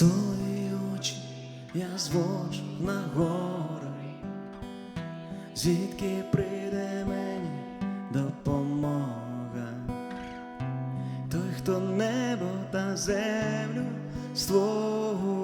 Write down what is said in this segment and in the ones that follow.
Свої очі я звожу на гори, звідки прийде мені допомога, той, хто небо та землю створює.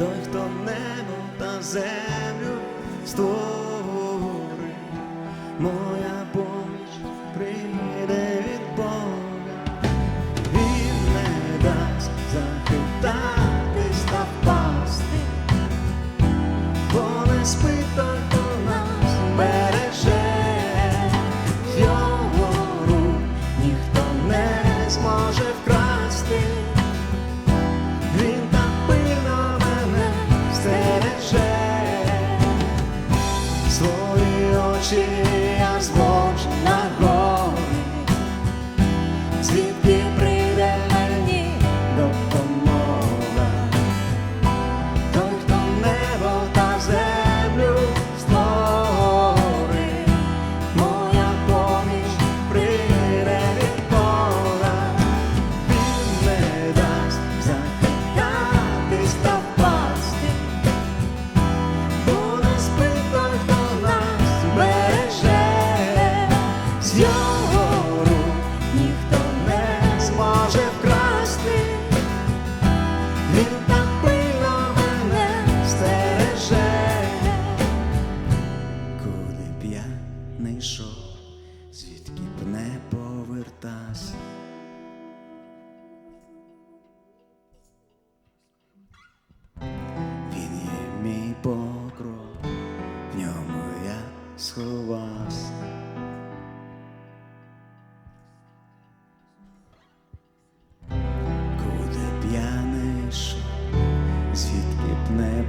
той, хто небо та землю створив. że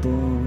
todo.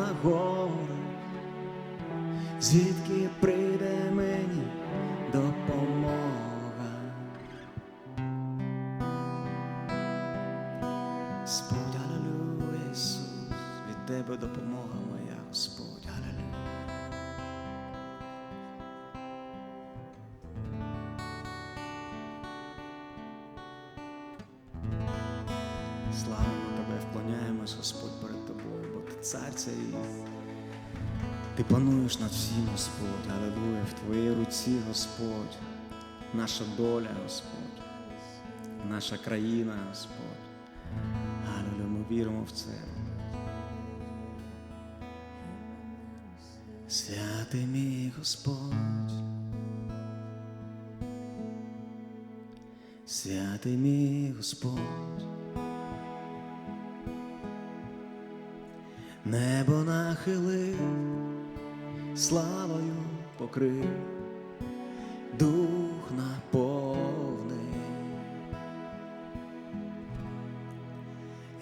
На гору, звідки прийде пануєш над всім, Господь, Аллилуйя, в Твоїй руці, Господь, наша доля, Господь, наша країна, Господь. Аллилуйя, ми віримо в це. Святий мій Господь, святий мій Господь. Небо нахилив, славою покрив, дух наповнив,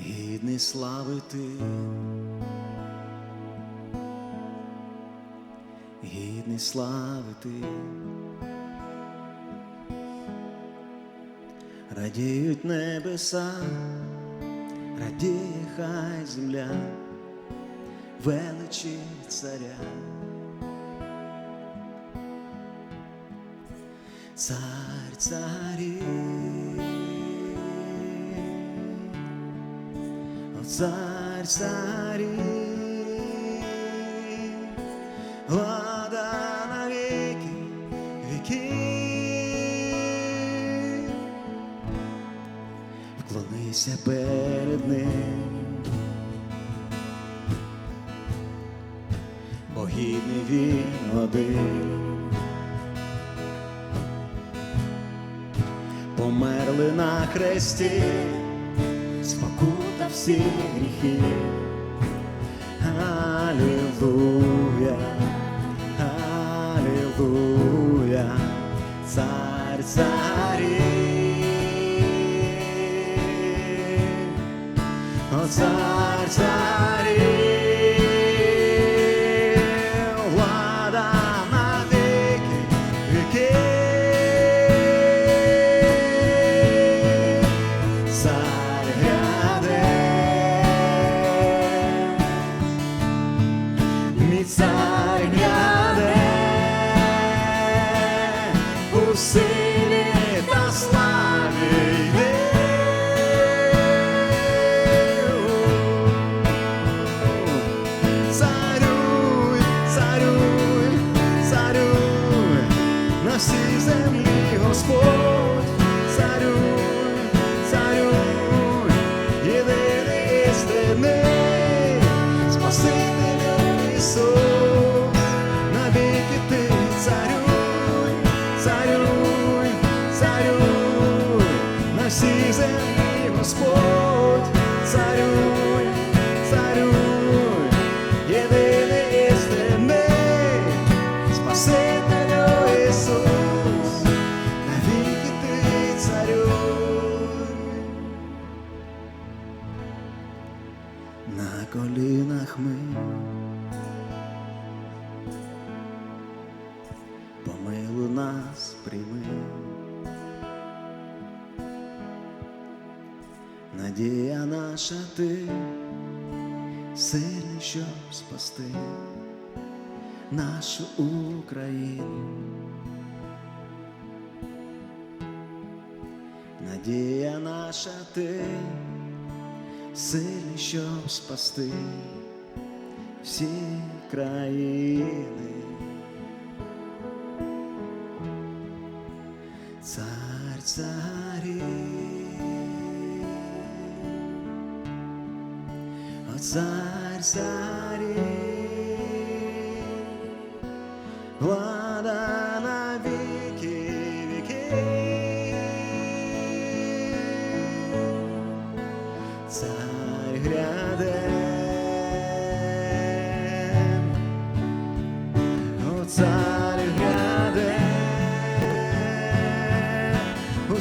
гідний слави ти, гідний слави ти, радіють небеса, радіє хай земля величі царя. Цар царі, о цар царі, влада на віки віків, вклонися перед ним. бо гідний він один. Хресті, спокута всі гріхи. Аллилуйя, Аллилуйя, цар царів, о цар царів. Мій цар esses erros por Надія наша ти, сильний, щоб спасти нашу Україну. Надія наша ти, сильний, щоб спасти всі країни. О цар царів, влада на віки віки. Цар гряде, о цар гряде, у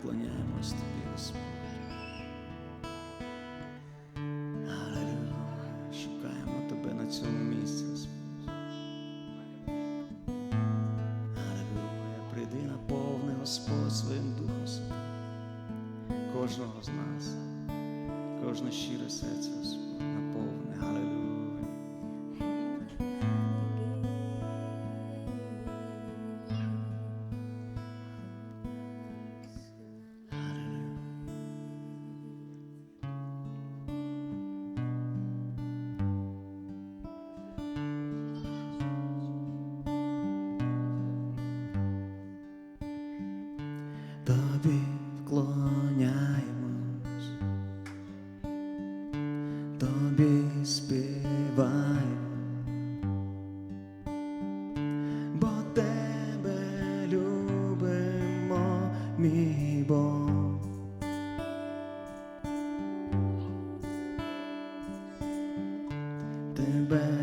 вклоняємось тобі, Господь. Аллилуйя, шукаємо тебе на цьому місці, Господь. Аллилуйя, прийди наповни Господь своїм духом Святим. Кожного з нас, кожне щире серце, Господь, Тобі вклоняємось, тобі співаємо, бо тебе любимо, мій Бог. Тебе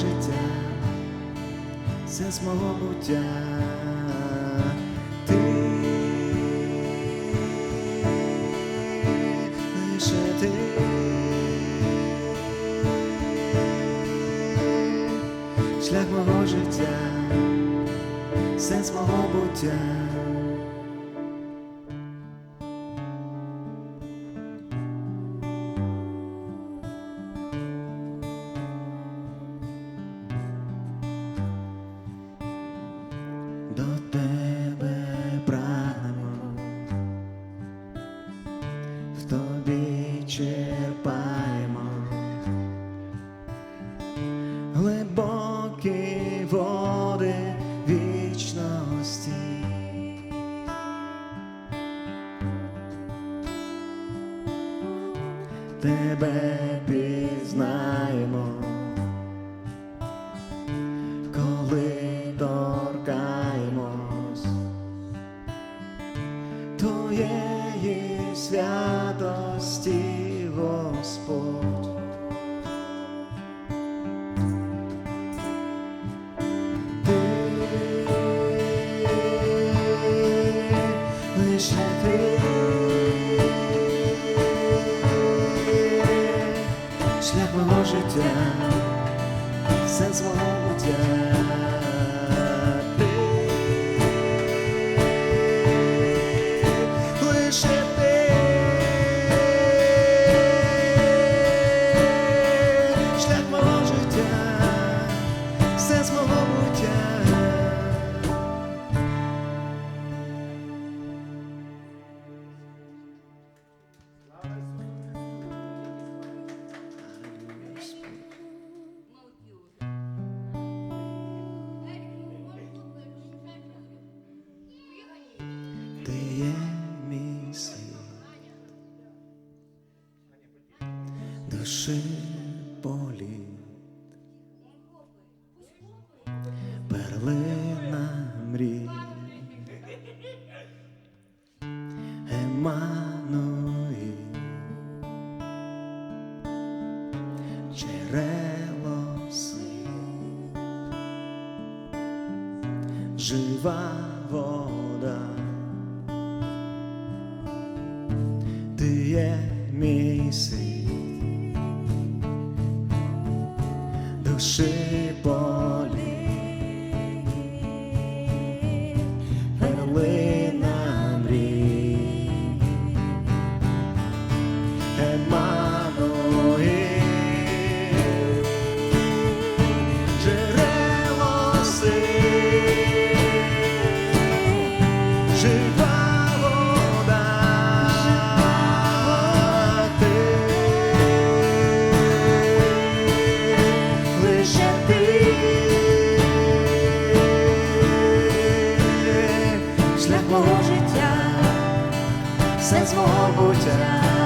життя, сенс мого буття, ти лише ти, шлях мого життя, сенс мого буття. the Твоєї святості, Господь. Ти лише ти шлях мого життя сенс мого буття. Мого життя, сенс мого буття.